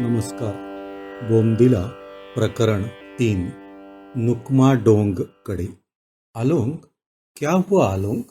नमस्कार. बोमदिला प्रकरण तीन. नुकमा डोंगकडे. आलोंग? क्या हुआ आलोंग?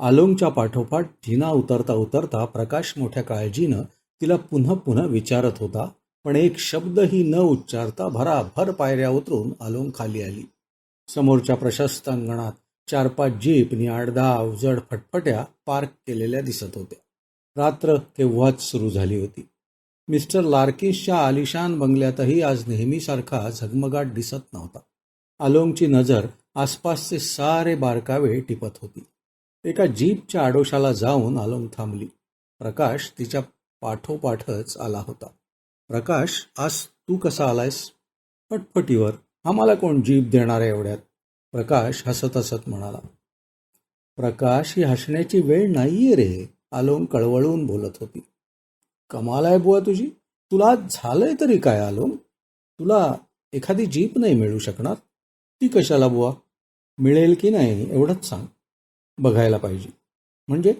आलोंगच्या पाठोपाठ जिना उतरता उतरता प्रकाश मोठ्या काळजीनं तिला पुन्हा पुन्हा विचारत होता पण एक शब्दही न उच्चारता भराभर पायऱ्या उतरून आलोंग खाली आली. समोरच्या प्रशस्त अंगणात चार पाच जीप आणि आठ अवजड फटफट्या पार्क केलेल्या दिसत होत्या. रात्र केव्हाच सुरू झाली होती? मिस्टर लार्किसच्या आलिशान बंगल्यातही आज नेहमीसारखा झगमगाट दिसत नव्हता. आलोंगची नजर आसपासचे सारे बारकावे टिपत होती. एका जीपच्या आडोशाला जाऊन आलोंग थांबली. प्रकाश तिच्या पाठोपाठच आला होता. प्रकाश आज तू कसा आलायस? फटफटीवर आम्हाला कोण जीप देणार आहे एवढ्यात? प्रकाश हसत हसत म्हणाला. प्रकाश ही हसण्याची वेळ नाहीये रे आलोंग कळवळून बोलत होती. कमाल आहे बुवा तुझी. तुला झालंय तरी काय आलो? तुला एखादी जीप नाही मिळू शकणार. ती कशाला बुवा? मिळेल की नाही एवढंच सांग. बघायला पाहिजे. म्हणजे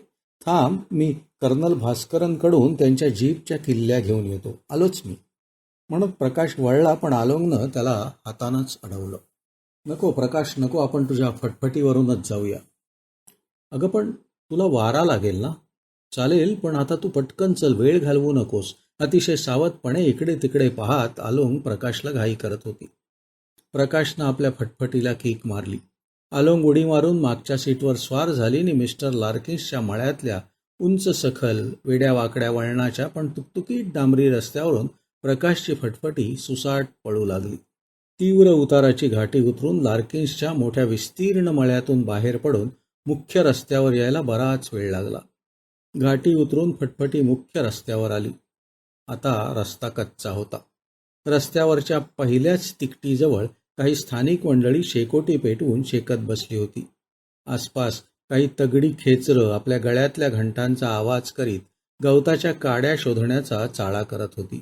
थांब मी कर्नल भास्करनकडून त्यांच्या जीपच्या किल्ल्या घेऊन येतो. आलोच मी. म्हणत प्रकाश वळला पण आलोंगनं त्याला हातानंच अडवलं. नको प्रकाश नको आपण तुझ्या फटफटीवरूनच जाऊया. अगं पण तुला वारा लागेल ना? चालेल पण आता तू पटकन चल वेळ घालवू नकोस. अतिशय सावधपणे इकडे तिकडे पाहत आलोंग प्रकाशला घाई करत होती. प्रकाशनं आपल्या फटफटीला कीक मारली. आलोंग उडी मारून मागच्या सीटवर स्वार झाली आणि मिस्टर लार्किन्सच्या मळ्यातल्या उंच सखल वेड्या वाकड्या वळणाच्या पण तुकतुकीत डांबरी रस्त्यावरून प्रकाशची फटफटी सुसाट पळू लागली. तीव्र उताराची घाटी उतरून लार्किन्सच्या मोठ्या विस्तीर्ण मळ्यातून बाहेर पडून मुख्य रस्त्यावर यायला बराच वेळ लागला. घाटी उतरून फटफटी मुख्य रस्त्यावर आली. आता रस्ता कच्चा होता. रस्त्यावरच्या पहिल्याच तिकटीजवळ काही स्थानिक मंडळी शेकोटी पेटवून शेकत बसली होती. आसपास काही तगडी खेचरं आपल्या गळ्यातल्या घंटांचा आवाज करीत गवताच्या काड्या शोधण्याचा चाळा करत होती.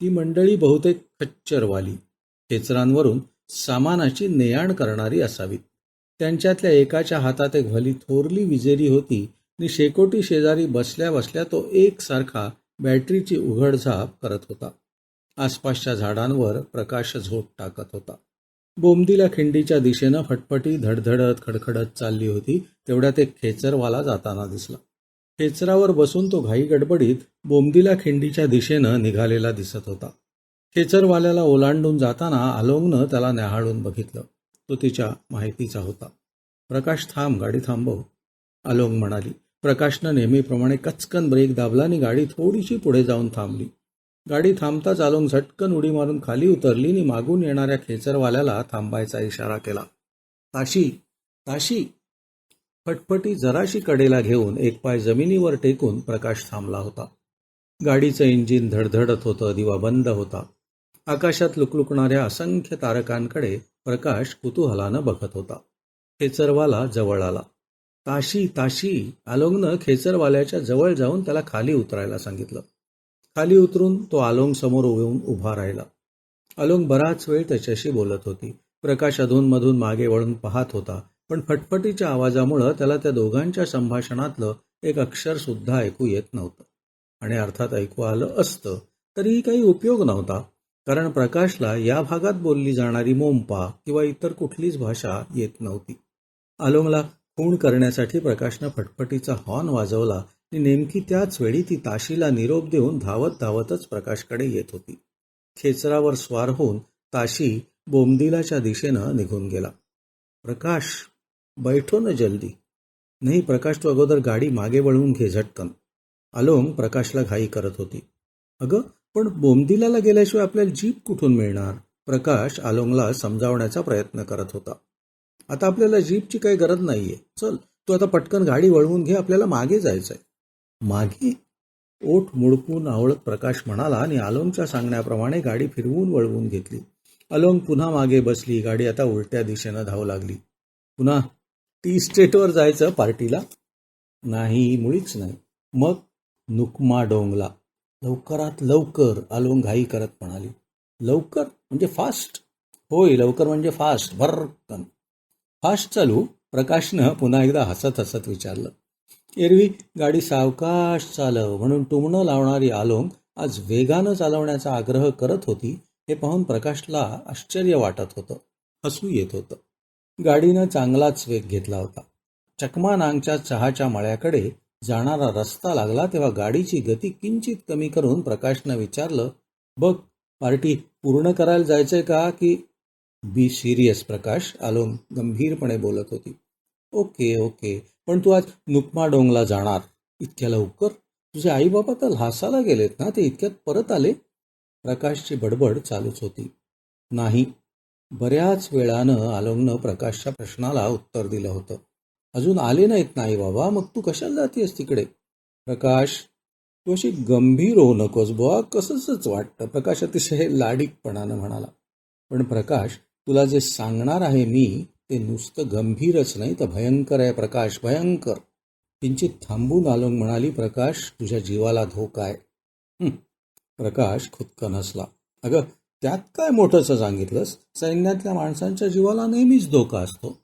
ती मंडळी बहुतेक खच्चरवाली. खेचरांवरून सामानाची नेआण करणारी असावीत. त्यांच्यातल्या एकाच्या हातात एक भली थोरली विजेरी होती आणि शेकोटी शेजारी बसल्या बसल्या तो एकसारखा बॅटरीची उघडझाप करत होता. आसपासच्या झाडांवर प्रकाश झोप टाकत होता. बोमदीला खिंडीच्या दिशेनं फटफटी धडधडत खडखडत चालली होती तेवढ्यात एक खेचरवाला जाताना दिसला. खेचरावर बसून तो घाई गडबडीत बोमदीला खिंडीच्या दिशेनं निघालेला दिसत होता. खेचरवाल्याला ओलांडून जाताना आलोंगनं त्याला न्याहाळून बघितलं. तो तिच्या माहितीचा होता. प्रकाश थांब गाडी थांबव. आलोंग म्हणाली. प्रकाशनं नेहमीप्रमाणे कचकन ब्रेक दाबला आणि गाडी थोडीशी पुढे जाऊन थांबली. गाडी थांबताच अलोंग झटकन उडी मारून खाली उतरली आणि मागून येणाऱ्या खेचरवाल्याला थांबायचा इशारा केला. ताशी ताशी. फटफटी जराशी कडेला घेऊन एक पाय जमिनीवर टेकून प्रकाश थांबला होता. गाडीचं इंजिन धडधडत होतं दिवा बंद होता. आकाशात लुकलुकणाऱ्या असंख्य तारकांकडे प्रकाश कुतूहलानं बघत होता. खेचरवाला जवळ आला. ताशी ताशी आलोंगनं खेचरवाल्याच्या जवळ जाऊन त्याला खाली उतरायला सांगितलं. खाली उतरून तो आलोंग समोर येऊन उभा राहिला. आलोंग बराच वेळ त्याच्याशी बोलत होती. प्रकाश अधूनमधून मागे वळून पाहत होता पण फटफटीच्या आवाजामुळं त्याला त्या दोघांच्या संभाषणातलं एक अक्षर सुद्धा ऐकू येत नव्हतं. आणि अर्थात ऐकू आलं असतं तरीही काही उपयोग नव्हता कारण प्रकाशला या भागात बोलली जाणारी मोंपा किंवा इतर कुठलीच भाषा येत नव्हती. आलोंगला खूण करण्यासाठी प्रकाशनं फटफटीचा हॉर्न वाजवला आणि नेमकी त्याच वेळी ती ताशीला निरोप देऊन धावत धावतच प्रकाशकडे येत होती. खेचरावर स्वार होऊन ताशी बोमदिलाच्या दिशेनं निघून गेला. प्रकाश बैठो न जल्दी. नाही प्रकाश तू अगोदर गाडी मागे वळवून घे झटकन. आलोम प्रकाशला घाई करत होती. अगं पण बोमदिलाला गेल्याशिवाय आपल्याला जीप कुठून मिळणार? प्रकाश आलोंगला समजावण्याचा प्रयत्न करत होता. आता आपल्याला जीपची काही गरज नाहीये. चल तू आता पटकन गाडी वळवून घे आपल्याला मागे जायचंय. मागे? ओठ मुडकून आवळत प्रकाश म्हणाला आणि आलोंगच्या सांगण्याप्रमाणे गाडी फिरवून वळवून घेतली. अलोंग पुन्हा मागे बसली गाडी आता उलट्या दिशेनं धावू लागली. पुन्हा टी स्टेटवर जायचं पार्टीला? नाही मुळीच नाही. मग नुकमा डोंगला. लवकरात लवकर आलोंग घाई करत म्हणाली. लवकर? म्हणजे फास्ट? होय लवकर म्हणजे फास्ट भरकन. फास्ट चालू. प्रकाशनं पुन्हा एकदा हसत हसत विचारलं एरवी गाडी सावकाश चालव म्हणून टुमणं लावणारी आलोंग आज वेगानं चालवण्याचा आग्रह करत होती हे पाहून प्रकाशला आश्चर्य वाटत होतं. हसू येत होतं. गाडीनं चांगलाच वेग घेतला होता. चकमा नांगच्या चहाच्या मळ्याकडे जाणारा रस्ता लागला तेव्हा गाडीची गती किंचित कमी करून प्रकाशनं विचारलं बघ पार्टी पूर्ण करायला जायचंय का की बी सिरियस प्रकाश आलोम गंभीरपणे बोलत होती ओके ओके पण तू आज नुकमा डोंगला जाणार इतक्या लवकर तुझे आई बाबा तर ल्हासाला गेलेत ना ते इतक्यात परत आले प्रकाशची बडबड चालूच होती नाही बऱ्याच वेळानं आलोमनं प्रकाशच्या प्रश्नाला उत्तर दिलं होतं अजून आले नाहीत नाही बाबा मग तू कशाला जातीयस तिकडे प्रकाश तू अशी गंभीर होऊ नकोस बुवा कसंच वाटतं प्रकाश अतिशय लाडिकपणानं म्हणाला पण प्रकाश तुला जे सांगणार आहे मी ते नुसतं गंभीरच नाही तर भयंकर आहे प्रकाश भयंकर. किंचित थांबून आलो म्हणाली प्रकाश तुझ्या जीवाला धोका आहे. प्रकाश खुदकन हसला. अगं त्यात काय मोठंसं सांगितलंस? सैन्यातल्या माणसांच्या जीवाला नेहमीच धोका असतो.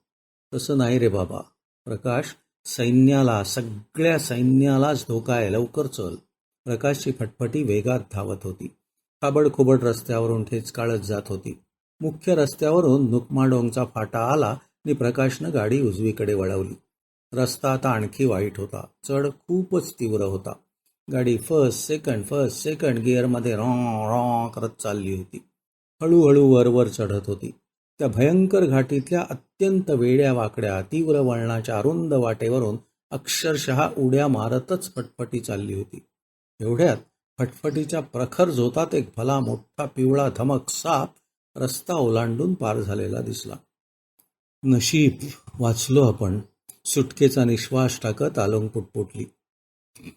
तसं नाही रे बाबा. प्रकाश सैन्याला सगळ्या सैन्यालाच धोका आहे. लवकर चल. प्रकाशची फटफटी वेगात धावत होती. खाबड रस्त्यावरून ठेच काढत जात होती. मुख्य रस्त्यावरून नुकमाडोंगचा फाटा आला आणि प्रकाशनं गाडी उजवीकडे वळवली. रस्ता आता आणखी वाईट होता. चढ खूपच तीव्र होता. गाडी फर्स्ट सेकंड फर्स्ट सेकंड गिअरमध्ये रॉ रॉ करत चालली होती. हळूहळू वरवर चढत होती. त्या भयंकर घाटीतल्या अत्यंत वेड्या वाकड्या तीव्र वळणाच्या अरुंद वाटेवरून अक्षरशः उड्या मारतच फटफटी चालली होती. एवढ्यात फटफटीच्या प्रखर झोतात एक भला मोठा पिवळा धमक साप रस्ता ओलांडून पार झालेला दिसला. नशीब वाचलो आपण. सुटकेचा निश्वास टाकत आलोंग पुटपुटली.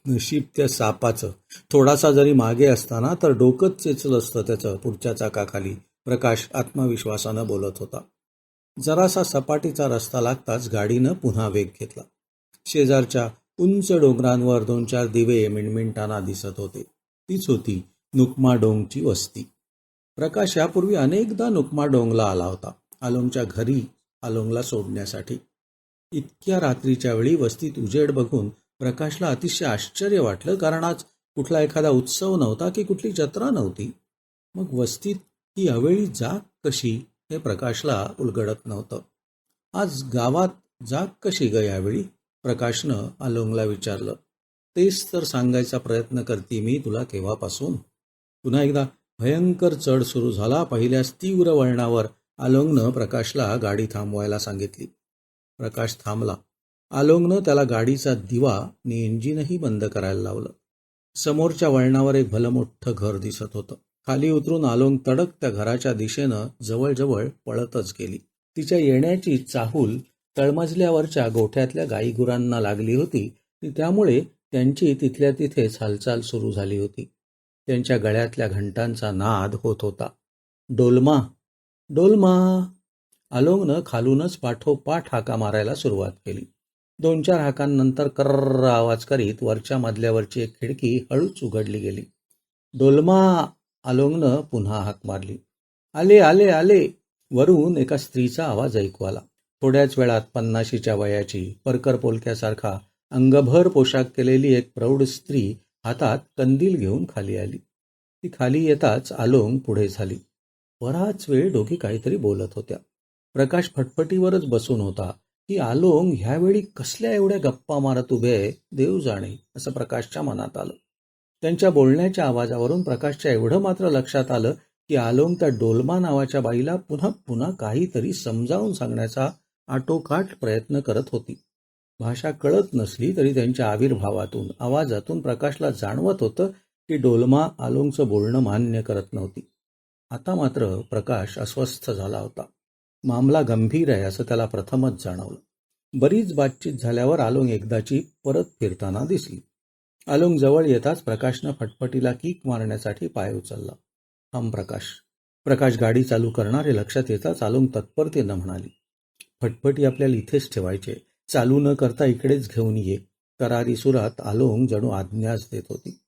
नशीब त्या सापाचं. थोडासा जरी मागे असताना तर डोकंच चेचलं असतं त्याचं पुढच्या चाकाखाली. प्रकाश आत्मविश्वासानं बोलत होता. जरासा सपाटीचा रस्ता लागताच गाडीनं पुन्हा वेग घेतला. शेजारच्या उंच डोंगरांवर दोन चार दिवे मिणमिणताना दिसत होते. तीच होती नुकमा डोंगची वस्ती. प्रकाश यापूर्वी अनेकदा नुकमा डोंगला आला होता आलोंगच्या घरी आलोंगला सोडण्यासाठी. इतक्या रात्रीच्या वेळी वस्तीत उजेड बघून प्रकाशला अतिशय आश्चर्य वाटलं कारण आज कुठला एखादा उत्सव नव्हता की कुठली जत्रा नव्हती. मग वस्तीत ही अवेळी जाग कशी हे प्रकाशला उलगडत नव्हतं. आज गावात जाग कशी ग यावेळी? प्रकाशनं आलोंगला विचारलं. तेच तर सांगायचा प्रयत्न करते मी तुला केव्हापासून? पुन्हा एकदा भयंकर चढ सुरू झाला. पहिल्याच तीव्र वळणावर आलोंगनं प्रकाशला गाडी थांबवायला सांगितली. प्रकाश थांबला. आलोंगनं त्याला गाडीचा दिवा आणि इंजिनही बंद करायला लावलं. समोरच्या वळणावर एक भलं घर दिसत होतं. खाली उतरून आलोंग तडक त्या घराच्या दिशेनं जवळजवळ पळतच गेली. तिच्या येण्याची चाहूल तळमजल्यावरच्या गोठ्यातल्या गाईगुरांना लागली होती त्यामुळे त्यांची तिथल्या तिथेच हालचाल सुरू झाली होती. त्यांच्या गळ्यातल्या घंटांचा नाद होत होता. डोलमा डोलमा. आलोंगनं खालूनच पाठोपाठ हाका मारायला सुरुवात केली. दोन चार हाकांनंतर कर्र आवाज करीत वरच्या मधल्यावरची एक खिडकी हळूच उघडली गेली. डोलमा आलोंगनं पुन्हा हाक मारली. आले आले आले. वरून एका स्त्रीचा आवाज ऐकू आला. थोड्याच वेळात पन्नाशीच्या वयाची परकर पोलक्यासारखा अंगभर पोशाख केलेली एक प्रौढ स्त्री हातात कंदील घेऊन खाली आली. ती खाली येताच आलोंग पुढे झाली. बराच वेळ दोघी काहीतरी बोलत होत्या. प्रकाश फटफटीवरच बसून होता की आलोंग ह्यावेळी कसल्या एवढ्या गप्पा मारत उभे आहे? देव जाणे असं प्रकाशच्या मनात आलं. त्यांच्या बोलण्याच्या आवाजावरून प्रकाशच्या एवढं मात्र लक्षात आलं की आलोंग त्या डोलमा नावाच्या बाईला पुन्हा पुन्हा काहीतरी समजावून सांगण्याचा आटोकाट प्रयत्न करत होती. भाषा कळत नसली तरी त्यांच्या आविर्भावातून आवाजातून प्रकाशला जाणवत होतं की डोलमा आलोंगचं बोलणं मान्य करत नव्हती. आता मात्र प्रकाश अस्वस्थ झाला होता. मामला गंभीर आहे असं त्याला प्रथमच जाणवलं. बरीच बातचीत झाल्यावर आलोंग एकदाची परत फिरताना दिसली. आलोंग जवळ येताच प्रकाशनं फटफटीला किक मारण्यासाठी पाय उचलला. थांब प्रकाश. प्रकाश गाडी चालू करणारे लक्षात येताच आलोंग तत्परतेनं म्हणाली. फटफटी आपल्याला इथेच ठेवायचे चालू न करता इकडेच घेऊन ये. करारी सुरात आलोंग जणू आज्ञाच देत होती.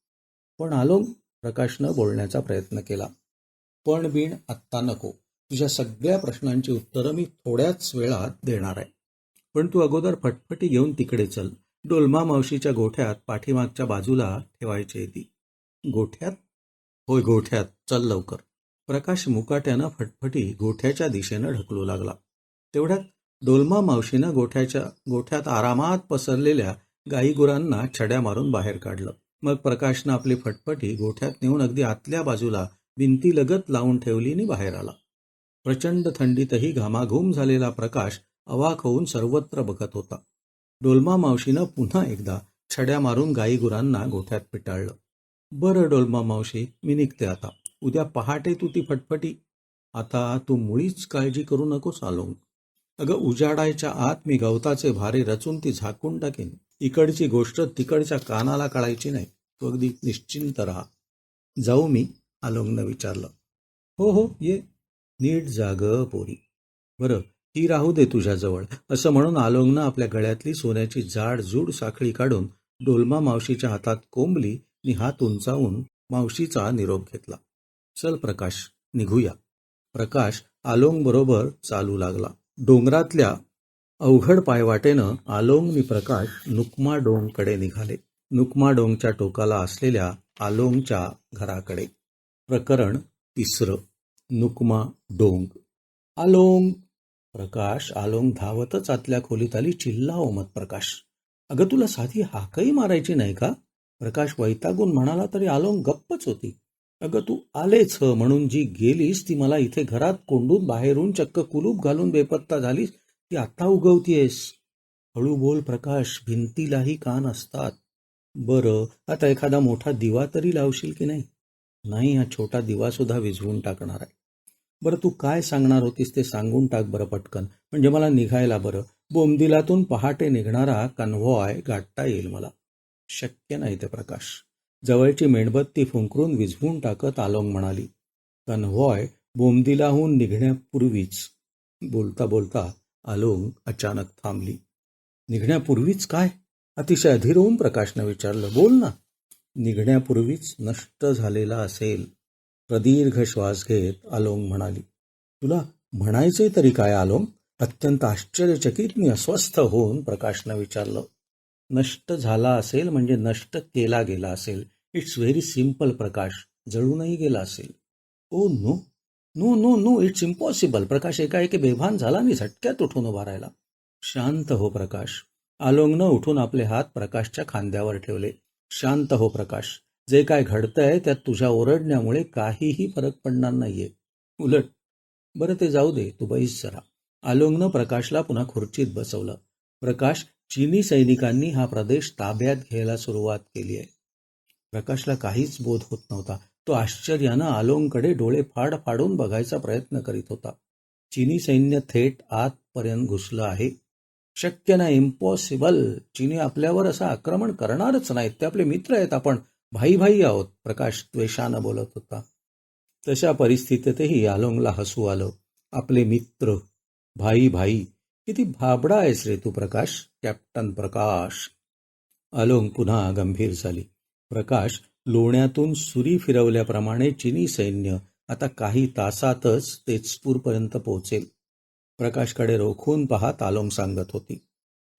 पण आलोंग प्रकाशनं बोलण्याचा प्रयत्न केला. पण बिण आत्ता नको. तुझ्या सगळ्या प्रश्नांची उत्तरं मी थोड्याच वेळात देणार आहे. पण तू अगोदर फटफटी घेऊन तिकडे चल. डोलमा मावशीच्या गोठ्यात पाठीमागच्या बाजूला ठेवायची ती. गोठ्यात? होय गोठ्यात. चल लवकर. प्रकाश मुकाट्यानं फटफटी गोठ्याच्या दिशेनं ढकलू लागला. तेवढ्यात डोलमा मावशीनं गोठ्याच्या गोठ्यात आरामात पसरलेल्या गाईगुरांना छड्या मारून बाहेर काढलं. मग प्रकाशनं आपली फटफटी गोठ्यात नेऊन अगदी आतल्या बाजूला भिंतीलगत लावून ठेवली आणि बाहेर आला. प्रचंड थंडीतही घामाघूम झालेला प्रकाश अवाक होऊन सर्वत्र बघत होता. डोलमा मावशीनं पुन्हा एकदा छड्या मारून गाईगुरांना गोठ्यात पिटाळलं. बरं डोलमा मावशी मी निघते आता. उद्या पहाटे तू ती फटफटी. आता तू मुळीच काळजी करू नकोस आलोंग अगं उजाडायच्या आत मी गवताचे भारे रचून ती झाकून टाकेन. इकडची गोष्ट तिकडच्या कानाला कळायची नाही. तू अगदी निश्चिंत राहा. जाऊ मी आलोंगनं विचारलं. हो हो ये. नीट जाग पोरी. बरं ती राहू दे तुझ्याजवळ. असं म्हणून आलोंगनं आपल्या गळ्यातली सोन्याची जाड जूड साखळी काढून डोलमा मावशीच्या हातात कोंबली आणि हात उंचावून मावशीचा निरोप घेतला. चल प्रकाश निघूया. प्रकाश आलोंग बरोबर चालू लागला. डोंगरातल्या अवघड पायवाटेनं आलोंग आणि प्रकाश नुकमा डोंगकडे निघाले. नुकमा डोंगच्या टोकाला असलेल्या आलोंगच्या घराकडे. प्रकरण तिसरं. नुकमा डोंग आलोंग. प्रकाश आलोंग धावतच आतल्या खोलीत आली चिल्ला ओमत प्रकाश. अगं तुला साधी हाकही मारायची नाही का? प्रकाश वैतागून म्हणाला तरी आलोंग गप्पच होती. अगं तू आलेच ह म्हणून जी गेलीस ती मला इथे घरात कोंडून बाहेरून चक्क कुलूप घालून बेपत्ता झालीस ती आत्ता उगवतीयस. हळू बोल प्रकाश भिंतीलाही कान असतात. बरं आता एखादा मोठा दिवा तरी लावशील की नाही? नाही हा छोटा दिवा सुद्धा विझवून टाकणार आहे. बरं तू काय सांगणार होतीस ते सांगून टाक बरं पटकन. म्हणजे मला निघायला बरं. बोमदिलातून पहाटे निघणारा कन्व्हॉय गाठता येईल मला. शक्य नाही ते प्रकाश. जवळची मेणबत्ती फुंकरून विझवून टाकत आलोंग म्हणाली कन्व्हॉय बोमदिलाहून निघण्यापूर्वीच. बोलता बोलता आलोंग अचानक थांबली. निघण्यापूर्वीच काय? अतिशय अधीर होऊन प्रकाशनं विचारलं बोल ना. निघण्यापूर्वीच नष्ट झालेला असेल. प्रदीर्घ श्वास घेत आलोंग म्हणाली तुला म्हणायचे तरी काय आलोंग? अत्यंत आश्चर्यचकित मी अस्वस्थ होऊन प्रकाशनं विचारलं नष्ट झाला असेल म्हणजे नष्ट केला गेला असेल इट्स व्हेरी सिंपल प्रकाश जळूनही गेला असेल. ओ no. No no no. It's impossible Prakash एकाएकी बेभान झाला आणि झटक्यात उठून उभा राहिला. शांत हो प्रकाश. आलोंगनं उठून आपले हात प्रकाशच्या खांद्यावर ठेवले. शांत हो प्रकाश. जे काय घडतंय त्यात तुझ्या ओरडण्यामुळे काहीही फरक पडणार नाहीये. उलट. बरं ते जाऊ दे. तू बैस जरा. आलोंगनं प्रकाशला पुन्हा खुर्चीत बसवलं. प्रकाश चीनी सैनिकांनी हा प्रदेश ताब्यात घ्यायला सुरुवात केली आहे प्रकाशला काहीच बोध होत नव्हता. तो आश्चर्यानं आलोंगकडे डोळे फाड फाडून बघायचा प्रयत्न करीत होता. चीनी सैन्य थेट आतपर्यंत घुसलं आहे. शक्य नाही इम्पॉसिबल चीनी आपल्यावर असं आक्रमण करणारच नाहीत ते आपले मित्र आहेत आपण. भाई भाई आहोत प्रकाश द्वेषानं बोलत होता. तशा परिस्थितीतही आलोंगला हसू आलं. आपले मित्र भाई भाई किती भाबडा आहेस रे तू प्रकाश. कॅप्टन प्रकाश. आलोंग पुन्हा गंभीर झाली. प्रकाश लोण्यातून सुरी फिरवल्याप्रमाणे चिनी सैन्य आता काही तासातच तेजपूरपर्यंत पोहोचेल. प्रकाशकडे रोखून पाहत आलोंग सांगत होती.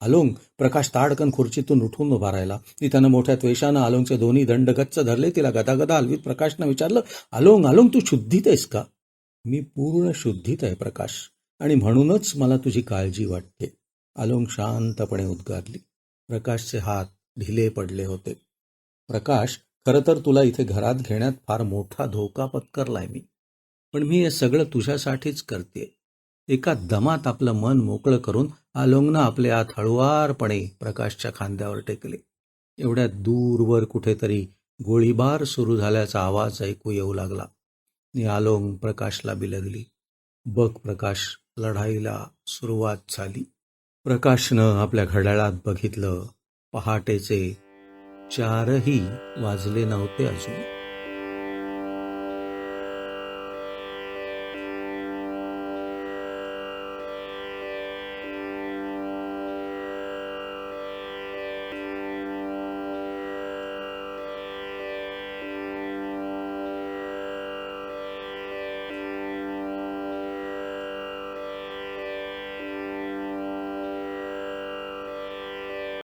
आलोंग प्रकाश ताडकन खुर्चीतून उठून उभा राहिला. तिथं मोठ्या त्वेषानं आलोंगचे दोन्ही दंड गच्च धरले तिला गदागदा हलवीत प्रकाशनं विचारलं आलोंग आलोंग तू शुद्धीत आहेस का? मी पूर्ण शुद्धीत आहे प्रकाश. आणि म्हणूनच मला तुझी काळजी वाटते. आलोंग शांतपणे उद्गारली. प्रकाशचे हात ढिले पडले होते. प्रकाश खरं तर तुला इथे घरात घेण्यात फार मोठा धोका पत्करलाय मी. पण मी हे सगळं तुझ्यासाठीच करते. एका दमात आपलं मन मोकळं करून आलोंगनं आपले आत हळुवारपणे प्रकाशच्या खांद्यावर टेकले. एवढ्या दूरवर कुठेतरी गोळीबार सुरू झाल्याचा आवाज ऐकू येऊ लागला. आणि आलोंग प्रकाशला बिलगली. बघ प्रकाश लढाईला सुरुवात झाली. प्रकाशनं आपल्या घड्याळात बघितलं पहाटेचे चारही वाजले नव्हते अजून.